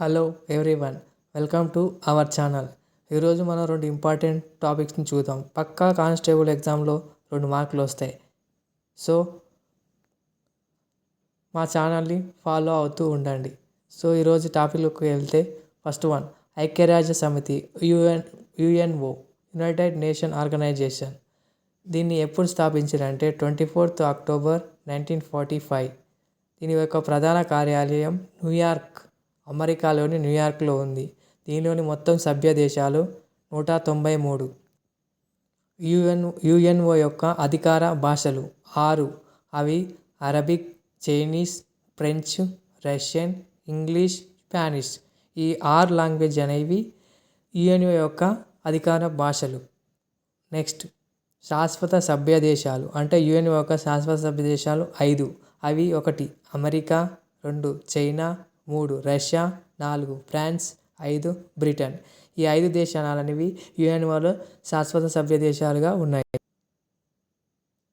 Hello everyone welcome to our channel. ఈరోజు మనం రెండు ఇంపార్టెంట్ టాపిక్స్ని చూద్దాం. పక్కా కానిస్టేబుల్ ఎగ్జామ్లో రెండు మార్కులు వస్తాయి. సో మా ఛానల్ని ఫాలో అవుతూ ఉండండి. సో ఈరోజు టాపిక్లోకి వెళ్తే ఫస్ట్ వన్ ఐక్యరాజ్య సమితి UN UNO united nation organization. దీన్ని ఎప్పుడు స్థాపించారంటే twenty fourth October nineteen forty five. దీని యొక్క ప్రధాన కార్యాలయం న్యూయార్క్. అమెరికాలోని న్యూయార్క్లో ఉంది. దీనిలోని మొత్తం సభ్య దేశాలు నూట తొంభై మూడు. యుఎన్ యుఎన్ఓ యొక్క అధికార భాషలు ఆరు. అవి Arabic Chinese French Russian English Spanish. ఈ ఆరు లాంగ్వేజ్ అనేవి యుఎన్ఓ యొక్క అధికార భాషలు. నెక్స్ట్ శాశ్వత సభ్య దేశాలు. అంటే యుఎన్ఓ యొక్క శాశ్వత సభ్య దేశాలు ఐదు. అవి ఒకటి అమెరికా. రెండు చైనా. మూడు రష్యా నాలుగు ఫ్రాన్స్ ఐదు బ్రిటన్. ఈ ఐదు దేశాలనేవి యుఎన్ఓలో శాశ్వత సభ్య దేశాలుగా ఉన్నాయి.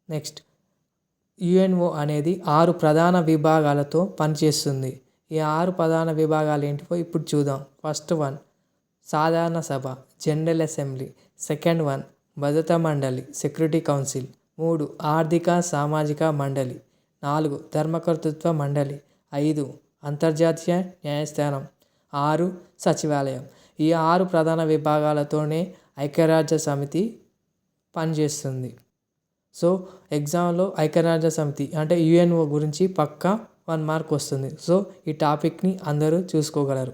నెక్స్ట్ యుఎన్ఓ అనేది ఆరు ప్రధాన విభాగాలతో పనిచేస్తుంది. ఈ ఆరు ప్రధాన విభాగాలు ఏంటివో ఇప్పుడు చూద్దాం. ఫస్ట్ వన్ సాధారణ సభ జనరల్ అసెంబ్లీ. సెకండ్ వన్ భద్రతా మండలి సెక్యూరిటీ కౌన్సిల్. మూడు ఆర్థిక సామాజిక మండలి. నాలుగు ధర్మకర్తృత్వ మండలి. ఐదు అంతర్జాతీయ న్యాయస్థానం. ఆరు సచివాలయం. ఈ ఆరు ప్రధాన విభాగాలతోనే ఐక్యరాజ్య సమితి పనిచేస్తుంది. సో ఎగ్జామ్లో ఐక్యరాజ్య సమితి అంటే యుఎన్ఓ గురించి పక్కా వన్ మార్క్ వస్తుంది. సో ఈ టాపిక్ని అందరూ చూసుకోగలరు.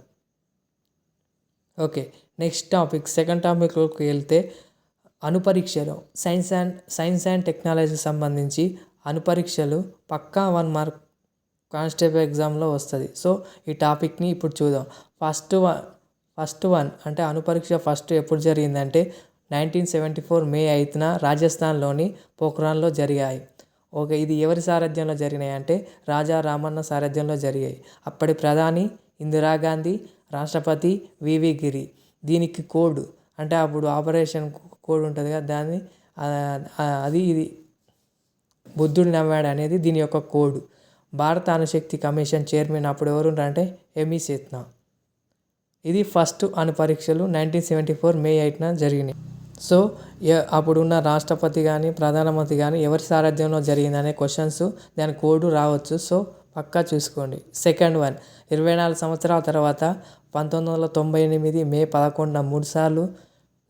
Okay next topic. సెకండ్ టాపిక్లోకి వెళ్తే అనుపరీక్షలు. సైన్స్ అండ్ సైన్స్ అండ్ టెక్నాలజీకి సంబంధించి అనుపరీక్షలు పక్కా వన్ మార్క్ కానిస్టేబుల్ ఎగ్జామ్లో వస్తుంది. సో ఈ టాపిక్ని ఇప్పుడు చూద్దాం. ఫస్ట్ వన్ ఫస్ట్ వన్ అంటే అనుపరీక్ష ఫస్ట్ ఎప్పుడు జరిగిందంటే నైన్టీన్ సెవెంటీ ఫోర్ మే ఐదున రాజస్థాన్లోని పోఖ్రాన్లో జరిగాయి. ఓకే ఇది ఎవరి సారథ్యంలో జరిగినాయి అంటే రాజా రామన్న సారథ్యంలో జరిగాయి. అప్పటి ప్రధాని ఇందిరాగాంధీ రాష్ట్రపతి వివి గిరి. దీనికి కోడ్ అంటే అప్పుడు ఆపరేషన్ కోడ్ ఉంటుంది కదా దాన్ని అది ఇది బుద్ధుడు నవ్వాడు అనేది దీని యొక్క కోడ్. భారత అణుశక్తి కమిషన్ చైర్మన్ అప్పుడు ఎవరు అంటే ఎంఈ సేత్నా. ఇది ఫస్ట్ అణు పరీక్షలు నైన్టీన్ సెవెంటీ ఫోర్ మే ఎయిట్న జరిగినాయి. సో అప్పుడున్న రాష్ట్రపతి కానీ ప్రధానమంత్రి కానీ ఎవరి సారథ్యంలో జరిగిందనే క్వశ్చన్స్ దాని కోడ్ రావచ్చు. సో పక్కా చూసుకోండి. సెకండ్ వన్ ఇరవై నాలుగు సంవత్సరాల తర్వాత పంతొమ్మిది వందల తొంభై ఎనిమిది మే పదకొండున మూడు సార్లు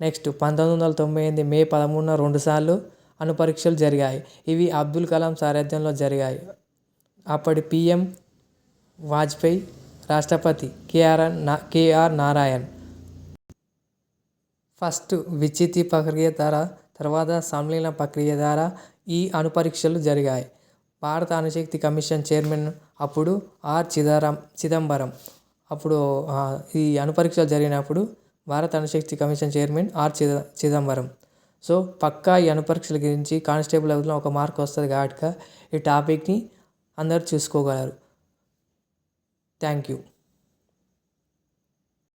నెక్స్ట్ పంతొమ్మిది వందల తొంభై ఎనిమిది మే పదమూడున రెండు సార్లు అణు పరీక్షలు జరిగాయి. ఇవి అబ్దుల్ కలాం సారథ్యంలో జరిగాయి. అప్పటి పిఎం వాజ్పేయి రాష్ట్రపతి కేఆర్ నా కేఆర్ నారాయణ్. ఫస్ట్ విచితి ప్రక్రియ ద్వారా తర్వాత సంలీన ప్రక్రియ ద్వారా ఈ అణుపరీక్షలు జరిగాయి. భారత అణుశక్తి కమిషన్ చైర్మన్ అప్పుడు ఆర్ చిదారం చిదంబరం. అప్పుడు ఈ అణుపరీక్షలు జరిగినప్పుడు భారత అణుశక్తి కమిషన్ చైర్మన్ ఆర్ చిద చిదంబరం. సో పక్కా ఈ అణుపరీక్షల గురించి కానిస్టేబుల్ లెవెల్లో ఒక మార్క్ వస్తుంది కాబట్టి ఈ టాపిక్ని అందరు చూసుకోగలరు. Thank you.